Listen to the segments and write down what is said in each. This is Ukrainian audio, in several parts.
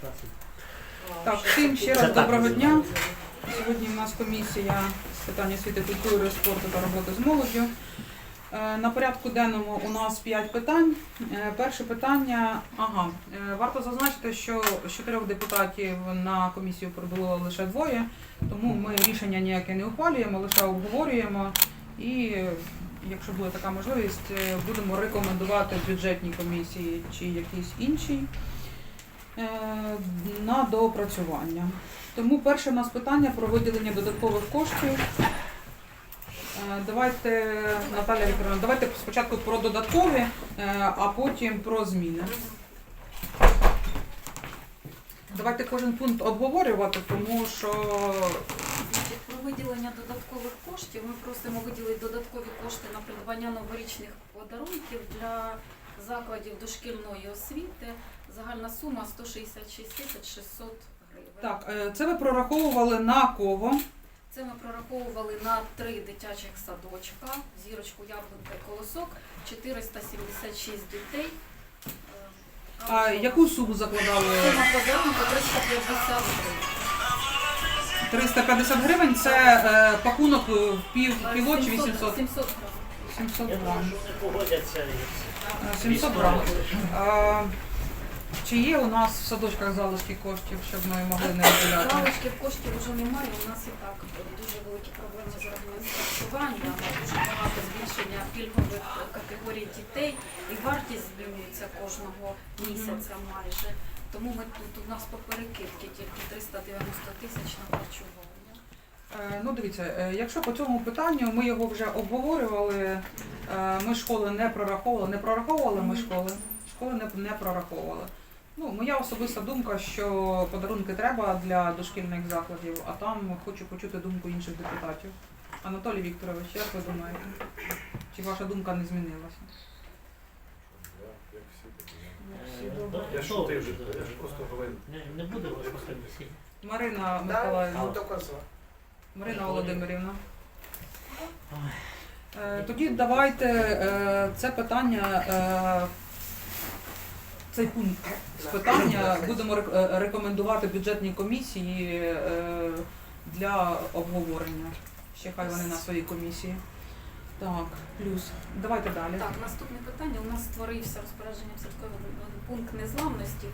15. Так, всім ще раз доброго дня. Сьогодні в нас комісія з питань освіти, культури, спорту та роботи з молоддю. Е, На порядку денному у нас 5 питань. Е, Перше питання, ага, е, варто зазначити, що з чотирьох депутатів на комісію прибуло лише двоє, тому ми рішення ніяке не ухвалюємо, лише обговорюємо і, якщо буде така можливість, будемо рекомендувати бюджетній комісії чи якійсь іншій на доопрацювання. Тому перше в нас питання про виділення додаткових коштів. Е, Давайте, Наталя Вікторовна, давайте спочатку про додаткові, е, а потім про зміни. Давайте кожен пункт обговорювати, тому що Про виділення додаткових коштів ми просимо виділити додаткові кошти на придбання новорічних подарунків для закладів дошкільної освіти. Загальна сума 166 тисяч 600 гривень. так, е, це ви прораховували на кого. Це ми прораховували на три дитячих садочка, зірочку, яблунка і колосок, 476 дітей. Е, А яку суму закладали? Сума подарунку 350 гривень. 350 гривень це е, пакунок в пів кіло чи 800? 700 гривень. 700 Я грам. думаю, що не погодяться і Е, 700 грам. Чи є у нас в садочках залишки коштів, щоб ми могли не виділяти? Залишків коштів вже немає. У нас і так дуже великі проблеми з організуванням, дуже багато збільшення пільгових категорій дітей, і вартість змінюється кожного місяця майже. Тому ми тут у нас по перекидки тільки 390 тисяч на харчування. Е, Ну, дивіться, е, якщо по цьому питанню ми його вже обговорювали, е, ми школи не прораховували, не прораховували ми школи, школи не, не прораховували. Ну, моя особиста думка, що подарунки треба для дошкільних закладів, а там хочу почути думку інших депутатів. Анатолій Вікторович, як ви думаєте? Чи ваша думка не змінилася? Ну, Я шутив вже, я ж просто говорив. Не, не буде у вас комісії. Марина Миколаївна, ну. Марина Володимирівна. Е, Тоді давайте е, це питання, е, цей пункт з питання будемо е, рекомендувати бюджетній комісії е, для обговорення. Ще хай вони на своїй комісії. Так, плюс. Давайте далі. Так, наступне питання. У нас створився розпорядження сільського пункт незламності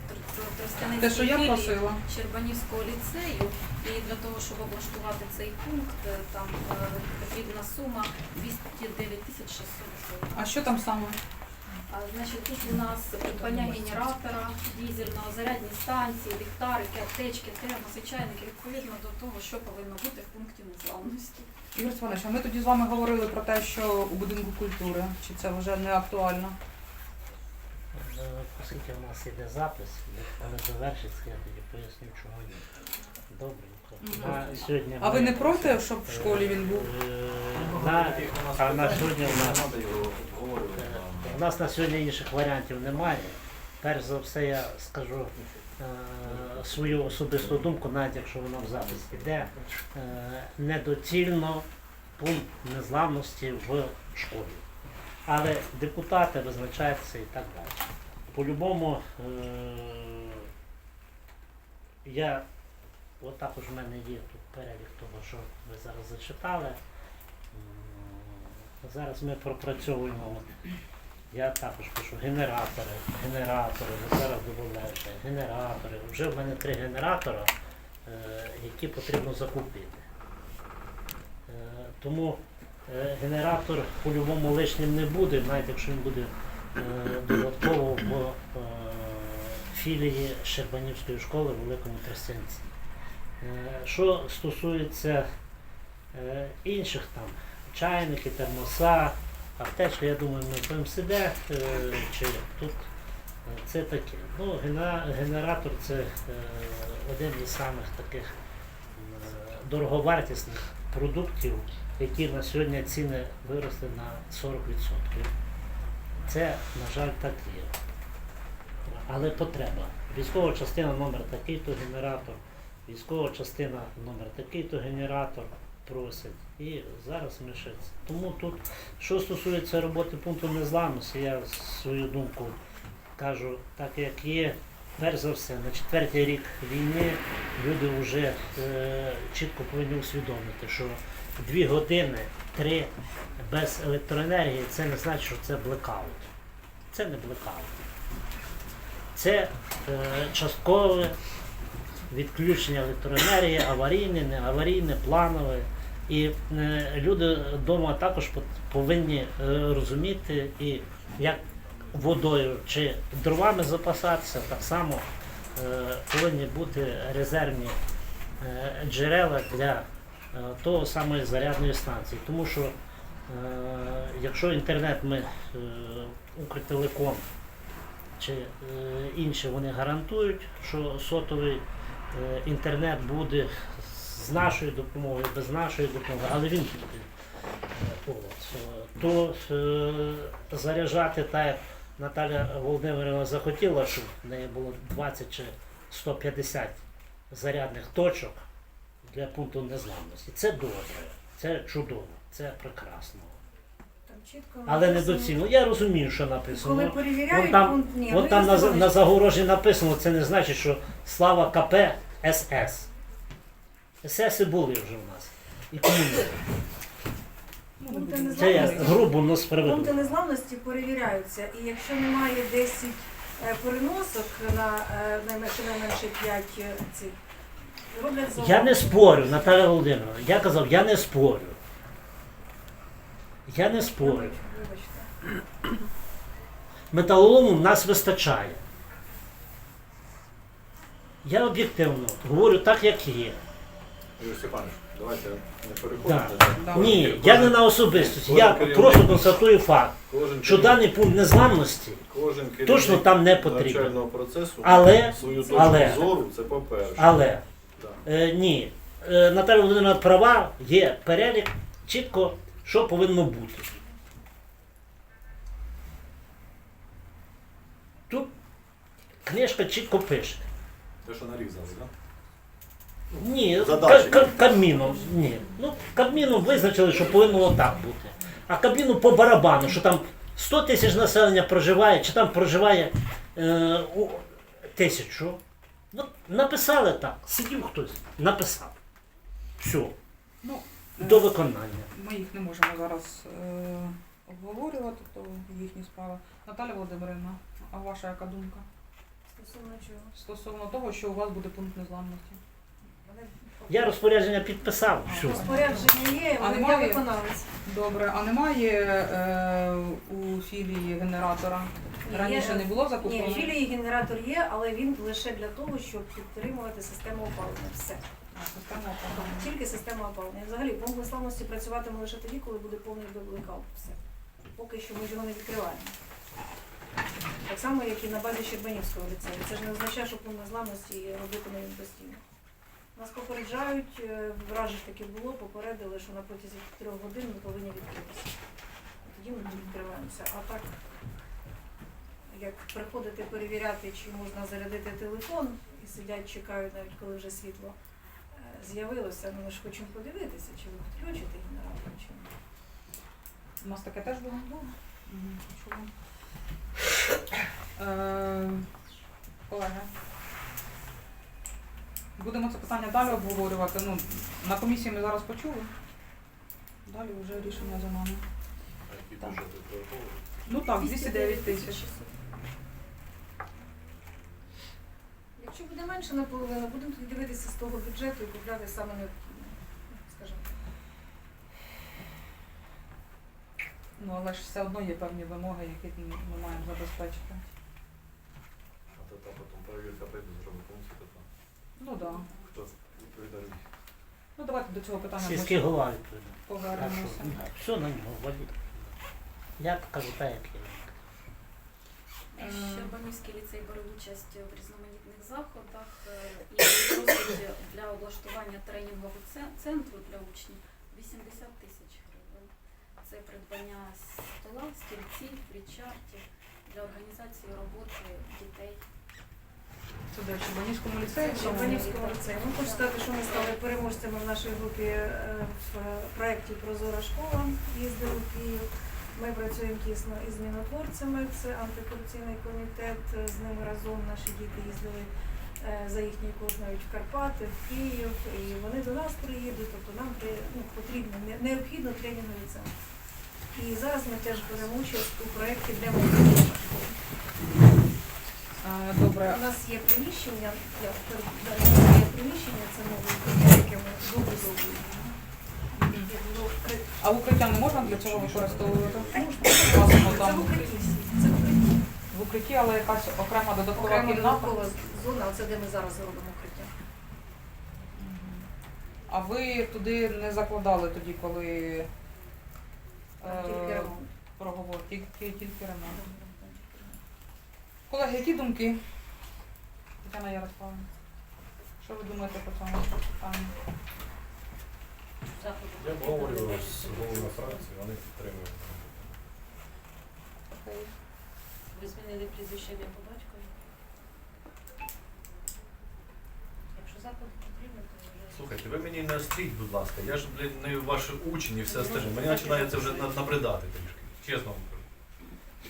Те, що я просила. Щербанівського ліцею, і для того, щоб облаштувати цей пункт, е, там потрібна сума 209 тисяч 600 гривень. А що там саме? Значить, тут у нас придбання генератора, дізельного, зарядні станції, ліхтарики, аптечки, термоси, чайники, відповідно до того, що повинно бути в пункті незламності. Ігор Степанович, а ми тоді з вами говорили про те, що у будинку культури, чи це вже не актуально? Е, Оскільки у нас іде запис, але завершиться, я тоді поясню, чого ні. Мгм. На сьогодні А ви ми, не проти, щоб в школі він був? е, На, а на сьогодні у нас Треба його обговорювати. Е, У нас на сьогодні інших варіантів немає. Перш за все, я скажу е, свою особисту думку, навіть якщо вона в запис іде, е, недоцільно пункт незламності в школі. Але депутати визначаються і так далі. По-любому, е, я, от також в мене є тут перелік того, що ви зараз зачитали. Зараз ми пропрацьовуємо. Я також пишу генератори, генератори, зараз додаю генератори. Вже в мене три генератора, е, які потрібно закупити. Е, Тому е, генератор по-любому лишнім не буде, навіть якщо він буде додатково в філії Щербанівської школи в Великому Тростянці. Що стосується інших там чайники, термоса, аптечка, я думаю, будемо себе е, чи тут е, це таке. Ну, генератор це е, один із самих таких дороговартісних продуктів, які на сьогодні ціни виросли на 40%. Це, на жаль, так є. Але потреба. Військова частина номер такий-то генератор, військова частина номер такий-то генератор просять. І зараз ще. Тому тут, що стосується роботи пункту незламності, я свою думку кажу так, як є. перш за все, на четвертий рік війни люди вже е, чітко повинні усвідомити, що дві години, три без електроенергії це не значить, що це блекаут. Це не блекаут. Це е, часткове відключення електроенергії, аварійне, не аварійне, планове. І е, люди вдома також повинні е, розуміти, і як водою чи дровами запасатися, так само е, повинні бути резервні джерела для того самої зарядної станції. Тому що якщо інтернет ми Укртелеком чи інші вони гарантують, що сотовий інтернет буде з нашою допомогою, без нашої допомоги, але він буде. Е, от, е, То е, заряджати так, як Наталя Володимирівна захотіла, щоб в неї було 20 чи 150 зарядних точок для пункту незламності. Це добре, це чудово, це прекрасно. Чітко Але недоцільно. Я розумію, що Коли написано. перевіряють Вон там- пункт, ні. От ну, там на, на загорожі написано, це не значить, що слава КП СС. СС були вже в нас. І комуністи. Пункти не Це я незламності. грубо, але Пункти справедливо. незламності перевіряються, і якщо немає 10 е, переносок на е, найме- щонайменше 5 цих, роблять залог. Я не спорю, Наталя Володимировна. Я казав, я не спорю. Я не спорю. Вибачте. Металолому в нас вистачає. Я об'єктивно говорю так, як є. Юрій Степанович, давайте не Да. переходимо. Ні, я не на особистості, я Кожен просто керівник- констатую факт, Кожен що керівник- даний пункт незламності кожен керівник точно там не потрібен. навчального процесу Але- свою точку але- зору, це по-перше. Але. Е, ні. Е, Наталя Володимирівна права, є перелік, чітко, що повинно бути. Тут книжка чітко пише. Те, що нарізали, так? Ні, Задачі. Кабміном, ні. Ну, Кабміном визначили, що повинно отак бути. А Кабміну по барабану, що там 100 тисяч населення проживає, чи там проживає е, у, тисячу. Ну, написали так, сидів хтось, написав. Все, Ну, е, до виконання. Ми їх не можемо зараз е, обговорювати, то їхні справи. Наталя Володимирівна, а ваша яка думка? Стосовно чого? Стосовно того, що у вас буде пункт незламності. Я розпорядження підписав. Все. Розпорядження є, А але я немає? виконавець. Добре, а немає е, у філії генератора? Ні, Раніше є- не було Ні, закуплено? філії генератор є, але він лише для того, щоб підтримувати систему опалення. Все. А, система опалення. Тільки система опалення. Взагалі, пункт незламності працюватиме лише тоді, коли буде повний блекаут. Все. Поки що ми його не відкриваємо. Так само, як і на базі Щербанівського ліцею. Це ж не означає, що пункт незламності робитиме він постійно. Нас попереджають, е, раз же таки було, попередили, що на протязі трьох годин ми повинні відкритися. Тоді ми відкриваємося. А так, як приходити перевіряти, чи можна зарядити телефон, і сидять, чекають навіть коли вже світло е, з'явилося, ну ми ж хочемо подивитися, чи ви підключите генератор, чи ні. У нас таке теж було? Почула. Е, Колеги. Будемо це питання далі обговорювати. Ну, на комісії ми зараз почули. Далі вже рішення за нами. А які Так. Ну так, 209 тисяч. Якщо буде менше наполовину, будемо тоді дивитися з того бюджету і купляти саме необхідне. Скажімо. Ну, але ж все одно є певні вимоги, які ми ми маємо забезпечити. А то там потім перевірка прийде, функцію, то там Ну так. Да. хто відповідає. Ну давайте до цього питання Сільський голова відповідає. повернемося. Все на нього валіть. Я кажу так, як є. Е. Щербанівський ліцей бере участь в різноманітних заходах е, і просить для облаштування тренінгового це- центру для учнів 80 тисяч гривень. Це придбання стола, стільців, флічартів для організації роботи дітей. Де в Червонівському ліцеї? В Червонівському. Ну, хочу сказати, що ми стали переможцями в нашій групі е, в проєкті Прозора школа. Їздили в Київ. Ми працюємо тісно із змінотворцями, це антикорупційний комітет. З ними разом наші діти їздили е, за їхній кошт навіть в Карпати, в Київ, і вони до нас приїдуть, тобто нам ну, потрібно, необхідно тренінговий центр. І зараз ми теж беремо участь у проєкті для молоді. Е, Добре. У нас є приміщення, я є приміщення, це нове, яке ми добудовуємо. Воно А укриття не можна для цього використовувати? Можна. Це в укритті. Це в укритті. але якась окрема додаткова Окрема кімната. додаткова зона, оце де ми зараз робимо укриття. А ви туди не закладали тоді, коли Тільки е, ремонт. проговор, тільки, тільки ремонт. Колеги, які думки? Тетяна Ярославівна, що ви думаєте по цьому питанню? Я обговорював з головою фракції, вони підтримують. Окей. Ви змінили прізвище ім'я по батькові? Якщо заклад потрібен, то вже... Слухайте, ви мені не остріть, будь ласка. Я ж, блін, не ваш учень і все остальне. Мені починає це вже на- набридати трішки. Чесно вам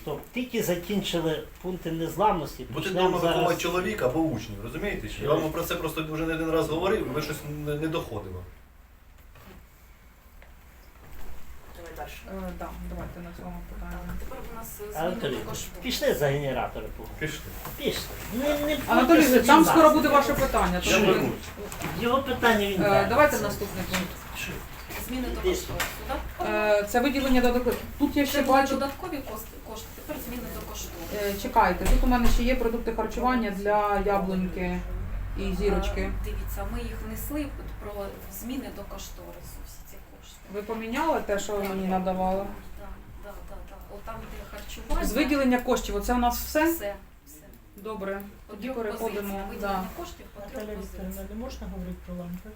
Стоп, тільки закінчили пункти незламності. Бути почнемо вдома зараз. чоловіка або учнів, розумієте? Що? Я вам про це просто вже не один раз говорив, і ви щось не, не доходило. Давай далі. Е, да, давайте на цьому питанні. Тепер у нас е, зміни Анатолій, до пішли за генератори. поговоримо. Пішли. Пішли. Не, не Анатолій, будьте там скоро буде ваше питання. Я тому-. Його питання він Е. Давайте наступний пункт. Зміни до кошту. Так? Е, Це виділення додаткових. Тут я ще Ще були бачу. додаткові кошти, кошти, тепер зміни до кошту. Е, Чекайте, тут у мене ще є продукти харчування для яблуньки і зірочки. Е, Дивіться, ми їх внесли про зміни до кошторису, всі ці кошти. Ви поміняли те, що ви мені надавали? Так, так, так, так. От там, де харчування. З виділення коштів, оце у нас все? Все, все. Добре. По Тоді трьох переходимо. позиціях. Да. Коштів по трьох Наталя позиціях. Вікторівна, не можна говорити про лампи?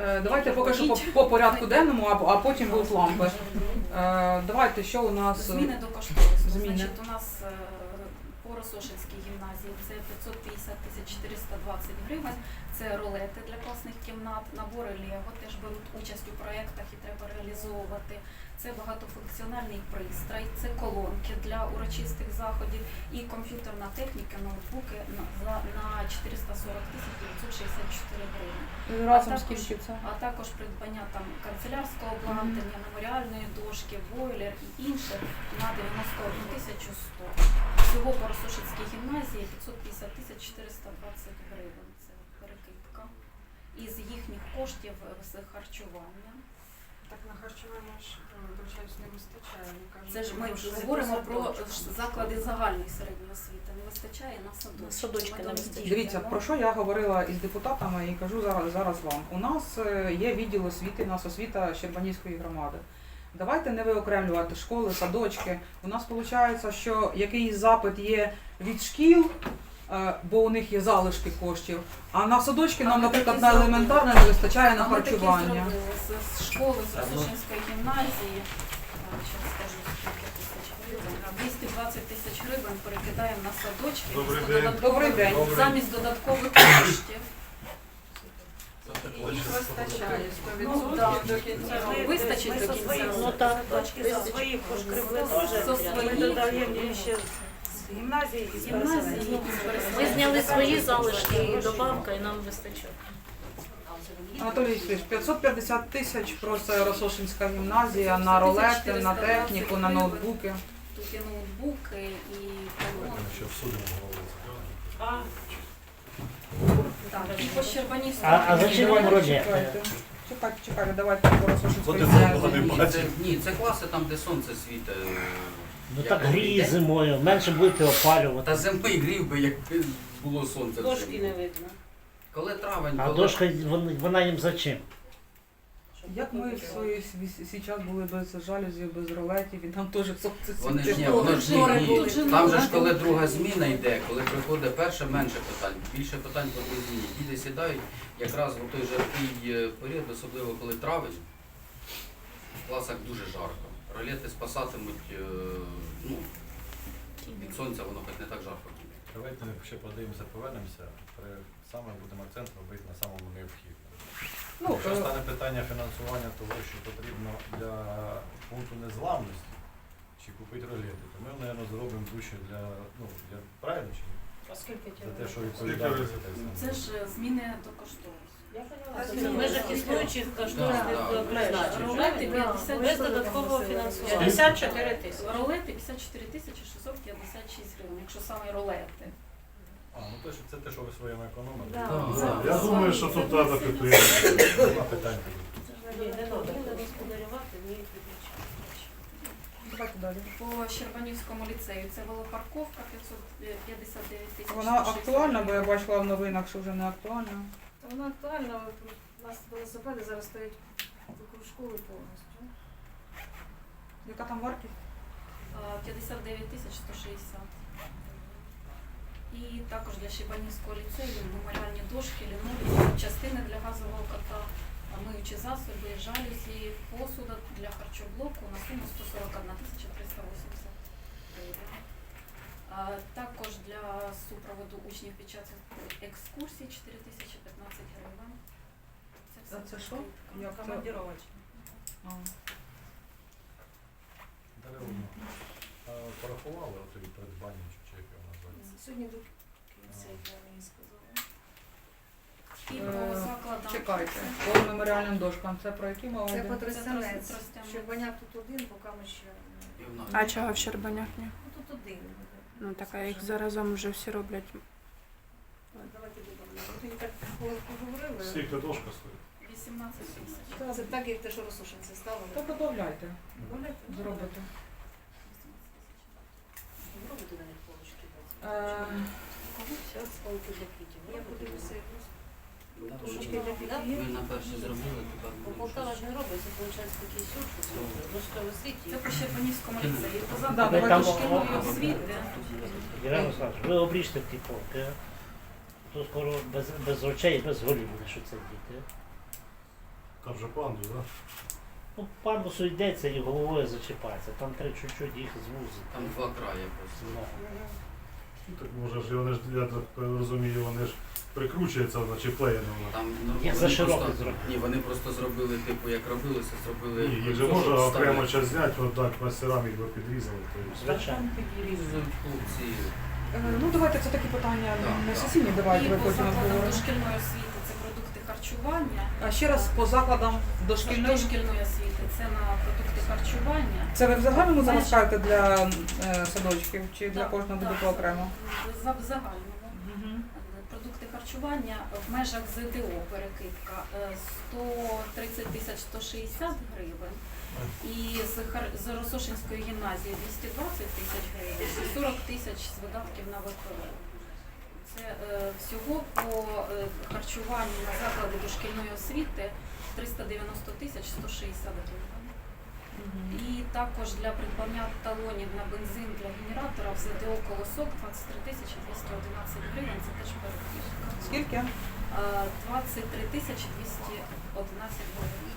Е, Давайте поки що по, по порядку денному, а, а потім будуть лампи. Е, Давайте, що у нас? Зміни до кошторису. Зміни. Значить, у нас е, по Росошинській гімназії це 550 тисяч 420 гривень. Це ролети для класних кімнат, набори Лего теж беруть участь у проєктах і треба реалізовувати. Це багатофункціональний пристрій, це колонки для урочистих заходів і комп'ютерна техніка, ноутбуки на, на 440 тисяч 964 гривень. Разом а також- скільки це? а також придбання там канцелярського обладнання, меморіальної дошки, бойлер і інше на 91 тисячу 100. Всього по Росошинській гімназії 550 тисяч 420 гривень. Це перекидка. Із їхніх коштів з харчування. Так на харчування ж вибачаюсь, не вистачає. Це ж ми вже говоримо про заклади загальної середньої освіти. Не вистачає на садочки. На садочки не вистачає. Дивіться, про що я говорила із депутатами і кажу зараз, зараз вам. У нас е, є відділ освіти, у нас освіта Щербанівської громади. Давайте не виокремлювати школи, садочки. У нас виходить, що якийсь запит є від шкіл, е, бо у них є залишки коштів. А на садочки нам, наприклад, на елементарне не вистачає на А ми такі харчування. з, школи, з ну. Гімназії. Зараз скажу, скільки тисяч гривень. 220 тисяч гривень перекидаємо на садочки. Добрий з день. додаткових- Добрий день. Замість додаткових коштів. Їх вистачає Ну, 100% до кінця. Ми- Вистачить ми до кінця. своїх Ну, так, точки так, за вистачить. своїх пошкребли теж. Ми додаємо ще гімназії і Гімназії Ми зняли свої залишки і добавка, і нам вистачає. Анатолій Вікторович, 550 тисяч просить Росошинська гімназія на ролети, на техніку, на ноутбуки. Тут і ноутбуки, і колонки. Так, і по Щербанівському. А, а зачем вам ролети? Чекайте, чекайте, чекайте, давайте по це, ні, це класи там, де сонце світить. Ну так гріє зимою, менше будете опалювати. Та зимою грів би, якби було сонце. Дошки не видно. Коли травень, А коли... дошка вон- вона їм за чим? Як ми в свої свій час були без жалюзів, без ролетів, і там теж сонце Вони ж ні, світило. воно ж ні, ні. Там же ж коли друга зміна йде, коли приходить перша, менше питань, більше питань по другій зміні. Діти сідають якраз в той жаркий е, період, особливо коли травень, в класах дуже жарко. Ролети спасатимуть, е, ну, від сонця воно хоч не так жарко. Давайте ще подивимося, повернемося. При саме будемо акцент робити на самому необхідному. Ну, Якщо е, стане питання фінансування того, що потрібно для пункту незламності, чи купити ролети, то ми, мабуть, зробимо дужче для, ну, для правильно чи ні? А скільки За те, що відповідати за те. Це ж е, зміни до кошторису. В межах існуючих да. призначень. Ролети 50 ми Без додаткового фінансування. 54 тисячі. Ролети 54 тисячі 656 гривень, якщо саме ролети. А, ну то, що це те, що ви своїм економили. Да. Да. Я думаю, що тут треба підтримати. Нема питань. Ні, не треба господарювати, ні виключати. Далі. По Щербанівському ліцею це велопарковка 559 тисяч. Вона актуальна, бо я бачила в новинах, що вже не актуальна. Та Вона актуальна, у нас велосипеди зараз стоять вокруг школи повністю. Яка там вартість? 59 тисяч 160. І також для Щебанівського ліцею меморіальні дошки, лінолеум, частини для газового кота, миючі засоби, жалюзі, посуда для харчоблоку на суму 141 тисяча 380 гривень. Також для супроводу учнів під час екскурсій 4 тисячі 15 гривень. А це що? Як це? Командировочні. Воно. Порахували от від придбання чи чи як його назвати? Сьогодні до кінця, як я мені сказала. І Е, по закладам. Чекайте. По меморіальним дошкам. Це про які мова Це по тростянець. Щербаняк тут один, поки ми ще. В. А чого в Щербанях ні? Ну тут один. Ну так а їх заразом вже всі роблять. Давайте додамо. Скільки дошка стоїть? 18 тисяч. Це так, як те, що розсушенці То ставили. додавляйте. Зробите. Робити на них полочки. Е, Зараз полки для квітів. Я подивлюся. Ми на зробили, тепер ж не робить, це виходить такий сюр, що дошка висить і Це по Щербанівському ліцеї. По Да, закладам освіти. Ірина Олександрович, ви обріжте ті полки. То скоро без, без очей, без голів буде, що це діти. Там же панду, так? Ну, пандусу йдеться і головою зачіпається. Там треба чуть-чуть їх звузити. Там два краї просто. Ну, Ну, Так може ж вони ж, я так розумію, вони ж прикручуються, наче клеєно. Там ну, Ні, вони зашироко просто- зробили. Ні, вони просто зробили, типу, як робилося, зробили. Ні, їх же можна окремо час зняти, от так мастерам, їх би підрізали. то і все. Звичайно. Підрізують хлопці. е, Ну давайте це такі питання Так, не так. сесійні, давайте І по закладам дошкільної освіти харчування. А ще раз по закладам дошкільної. Дошкільної освіти це на продукти харчування. Це ви в загальному зараз кажете для е, садочків чи для кожного по окремо? В загальному. Мгм. Продукти харчування в межах ЗДО перекидка е, 130 тисяч 160 гривень. І з, Хар- з Росошинської гімназії 220 тисяч гривень і 40 тисяч з видатків на ВПВ. Це е, всього по е, харчуванню на заклади дошкільної освіти 390 тисяч 160 гривень. І також для придбання талонів на бензин для генератора в ЗДО колосок 23 тисячі 211 гривень. Це теж перекидка. Скільки? Е, 23 тисячі 211 гривень.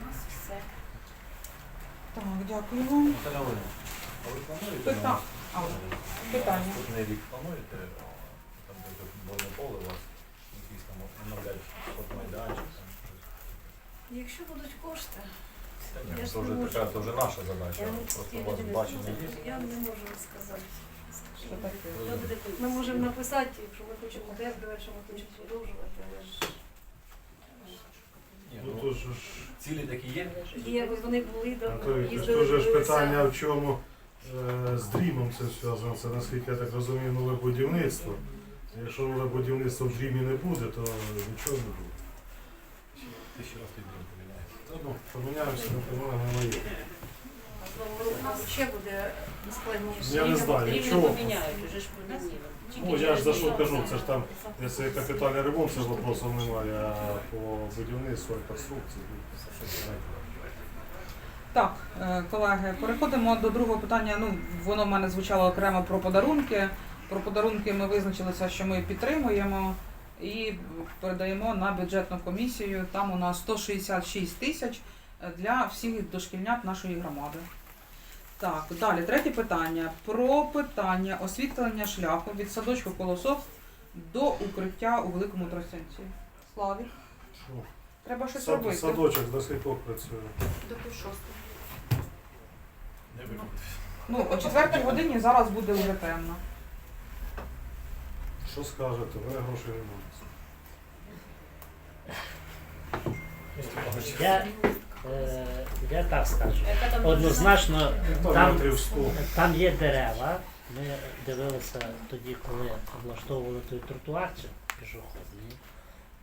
У нас все. Так, дякую вам. А ви плануєте Пита- а, питання. наступний рік плануєте, там де тут поле у вас, якісь там оновлять фотомайданчик, там щось? Якщо будуть кошти, Та ні, Я це ж вже можу. така, це вже наша задача. Я не- Просто у вас бачення є. я не можу сказати. Що таке? Ми можемо написати, що ми хочемо дербувати, що ми хочемо продовжувати, але ж Ні, Ну ну, то ж ж- Цілі такі є. є, вони були а то ж їздили, ж дивилися. питання в чому з дрімом це зв'язано. Це наскільки я так розумію, нове будівництво. Якщо нове будівництво в дрімі не буде, то нічого не буде. Тисячу раз тоді поміняється. Та, Ну, поміняємося, не поміняємо, не моє. У нас ще буде складніше. Я не знаю, Рівно нічого. поміняють, уже ж поміняли. Тільки Ну, я ж за що кажу, це ж там, якщо капітальний ремонт, це ж вопросу немає, а по будівництву і конструкції. Так, е, колеги, переходимо до другого питання. Ну, воно в мене звучало окремо про подарунки. Про подарунки ми визначилися, що ми підтримуємо і передаємо на бюджетну комісію. Там у нас 166 тисяч для всіх дошкільнят нашої громади. Так, далі, третє питання. Про питання освітлення шляху від садочку Колосок до укриття у Великому Тростянці. Славі. Треба щось Сад, робити. садочок до скількох працює. До півшостого. Не. Ну, о четвертій годині зараз буде вже темно. Що скажете? Мене грошей немає. Я, е, я так скажу. Однозначно, Там там, метрів 100. там є дерева. Ми дивилися тоді, коли облаштовували той тротуар чи пішохідний.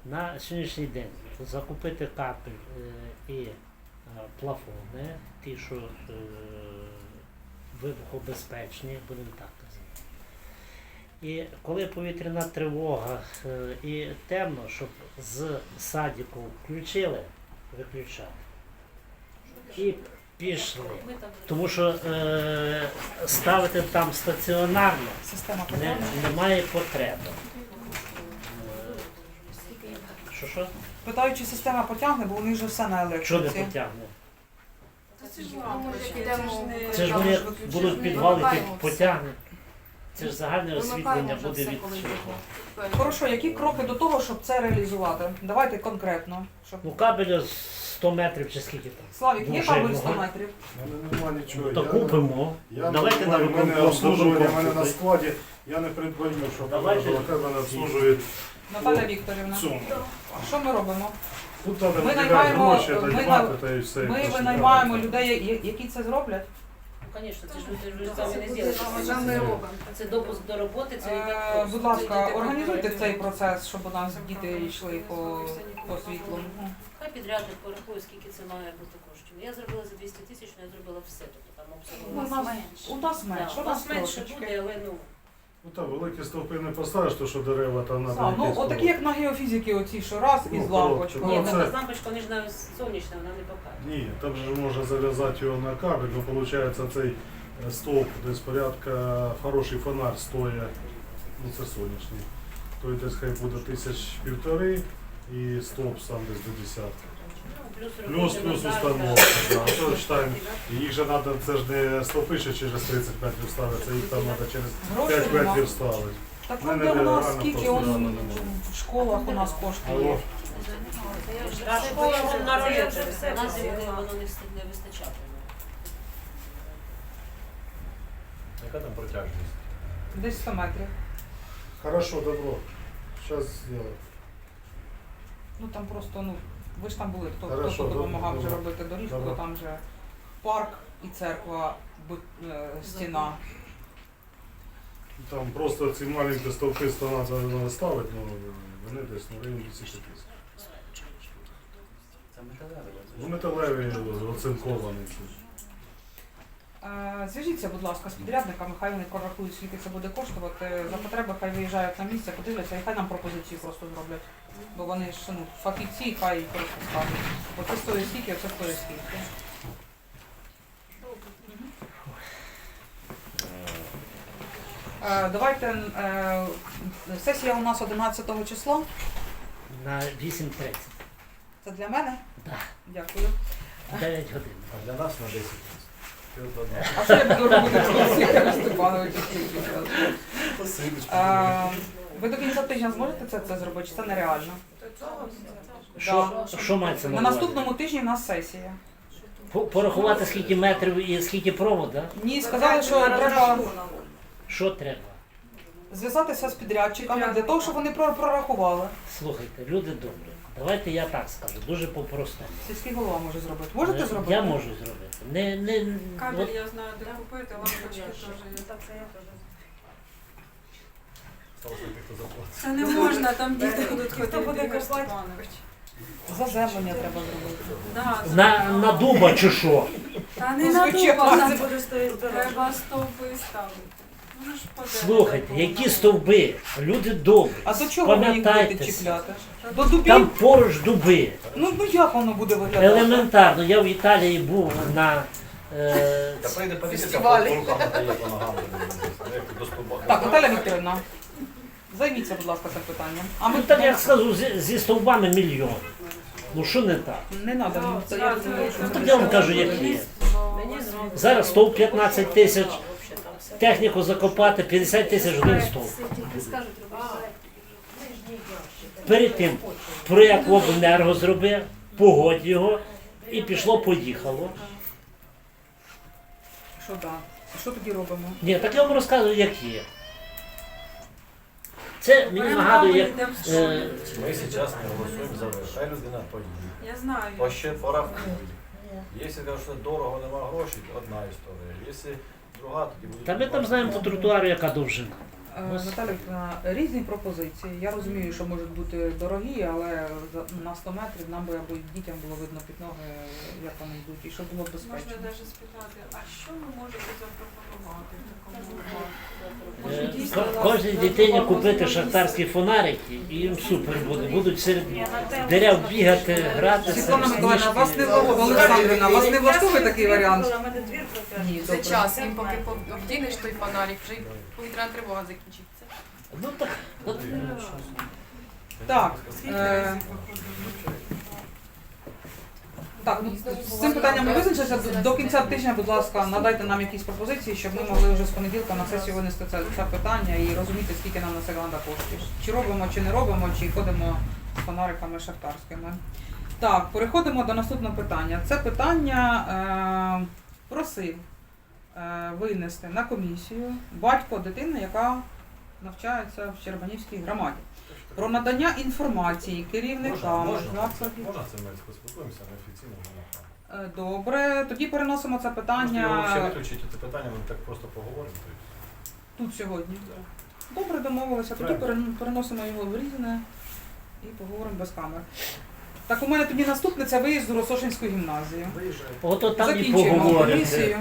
На сьогоднішній день закупити капель е, і плафони, ті, що е, вибухобезпечні, будемо так казати. І коли повітряна тривога е, і темно, щоб з садіку включили, виключали. І пішли. Тому що е, ставити там стаціонарно не, немає потреби. Е? Що що? Питаю, чи система потягне, бо вони вже все на Що не електриці. потягне? Це ж Це ж вони будуть підвали під потягне. Це ж загальне освітлення буде від цього. Хорошо, які кроки до того, щоб це реалізувати? Давайте конкретно. Щоб... Ну кабеля 100 метрів чи скільки там. Славік, є Дуже кабель 100 много. метрів? У мене немає нічого. То Я- купимо. Я Давайте не на в мене виконком обслужування, в мене на складі. Я не придбаю, щоб Давайте. мене обслужують. Наталя Вікторівна. Цьому. Що ми робимо? Тут треба Ми наймаємо- гроші, та ми та і все. Ми Просто винаймаємо треба. людей, я- які це зроблять. Ну, звісно, це ж ви ж самі не зробите. Це допуск до роботи, це Е, просто. Будь ласка, Це організуйте цей процес, щоб у нас діти йшли по, по світлу. Хай підрядник порахує, скільки це має бути коштів. Я зробила за 200 тисяч, але я зробила все. Тобто там нас, у нас менше, у нас менше трошечки. буде, але ну. Ну так, великі стовпи не поставиш, то що дерева там А, ну, якісь отакі, як на геофізики, оці, що раз Ну, із коротко. лампочкою. Ні, Ну, це- без лампочка, вони ж на сонячна, вона не покаже. Ні, там же можна зав'язати його на кабель, ну виходить цей е, стовп десь порядка, хороший фонар стоїть, ну це сонячний. Той десь хай буде тисяч півтори і стовп сам десь до десятки. Плюс плюс установка. Да. А то читаємо, їх же треба, це ж не стовпи ще через 30 метрів ставиться, їх там треба через 5 метрів ставити. Так от у нас реально скільки просто он немає. в школах у нас коштує. Алло. А школа вже на Це все на було. воно не встиг- не вистачатиме. Яка там протяжність? Десь 100 метрів. Хорошо, добро. Сейчас сделаем. Ну там просто, ну, ви ж там були, хто, Хорошо, хто допомагав добре, вже добре. робити доріжку, Добре. то там вже парк і церква, бу- е, стіна. Там просто ці маленькі стовпи стона треба ставити, ну вони десь на районі 10 тисяч. Це металеве. Ну металеві оцинковані. Е, Зв'яжіться, будь ласка, з підрядниками, хай вони прорахують, скільки це буде коштувати. За потреби хай виїжджають на місце, подивляться і хай нам пропозиції просто зроблять. Бо вони ж ну, фахівці, хай просто скажуть. Оце стоїть стільки, оце стоїть скільки. Е, Давайте е, сесія у нас 11 числа. На 8.30. Це для мене? Так. Дякую. 9 годин. А для нас на 10 А що я буду робити Е, Ви до кінця тижня зможете це, це зробити, чи це нереально? Що, що мається на На увазі? наступному тижні в нас сесія. По- Порахувати скільки метрів і скільки провода? Ні, сказали, що треба Що треба? зв'язатися з підрядчиками для того, щоб вони прор- прорахували. Слухайте, люди добрі. Давайте я так скажу, дуже по-простому. Сільський голова може зробити. Можете Е, зробити? Я можу зробити. Не, не, Кабель от, я знаю, де купити, лампочки теж є. Так, це я теж. Це не можна, там діти будуть Хто буде Ігор копати? Степанович. Заземлення треба зробити. Да, на, на дуба чи що? Та не Ну, на дуба, це буде стоїть треба стовпи ставити. Ну, Слухайте, які стовби, люди добрі. А до чого ви їх будете чіпляти? До дубів? Там поруч дуби. Ну, ну як воно буде виглядати? Елементарно, я в Італії був на е, Та прийде поліція, Фестивалі. по рукам надає по ногам. Як до стовба. Так, Наталя Вікторівна, займіться, будь ласка, цим питанням. А ми ну так я скажу, зі, зі стовбами мільйон. Ну що не так? не треба. Ну, це Ну це так я вам кажу, як є. Мені. Зараз стовп 15 тисяч. Техніку закопати 50 тисяч один робити. Перед тим проєкт обленерго зробив, погодь його, і пішло-поїхало. Що да? Що тоді робимо? Ні, так я вам розказую, як є. Це мені нагадує, як йдемо в е, школу. Ми зараз не голосуємо за ви. Хай людина поїде. Я знаю. По ще порахує. Якщо кажуть, що дорого, нема грошей, то одна історія. Якщо друга, тоді буде. та ми там знаємо по тротуару, яка довжина. Е, Наталя, Вікторівна, різні пропозиції. Я розумію, що можуть бути дорогі, але на 100 метрів нам би або дітям було видно під ноги, як вони йдуть, і щоб було Можна безпечно. навіть спитати, а що ви можете запропонувати в такому випадку? Е, Може, дійсно, ко- Кожній дитині купити шахтарські фонарики, і їм супер буде. Будуть серед дерев бігати, грати. Світлана Миколаївна, вас не влаштовує, Олександрівна, вас не влаштовує такий варіант? Ні, За добре. час, їм поки вдінеш той фонарик, вже й повітряна тривога закінчиться. Ну так, от, Так, е, так, ну, з цим питанням ми визначилися. До- До кінця тижня, будь ласка, надайте нам якісь пропозиції, щоб ми могли вже з понеділка на сесію винести це, це питання і розуміти, скільки нам на це треба коштів. Чи робимо, чи не робимо, чи ходимо з фонариками шахтарськими. Так, переходимо до наступного питання. Це питання е, просив винести на комісію батько дитини, яка навчається в Щербанівській громаді. Про надання інформації керівникам можна, це ми поспілкуємося неофіційно. Е, Добре, тоді переносимо це питання виключити це питання, ми так просто поговоримо. тут сьогодні. Добре, домовилися. Тоді Правильно. переносимо його в різне і поговоримо без камер. Так, у мене тоді наступне це виїзд у Росошинську гімназію. ото там і Закінчуємо поговорите. комісію.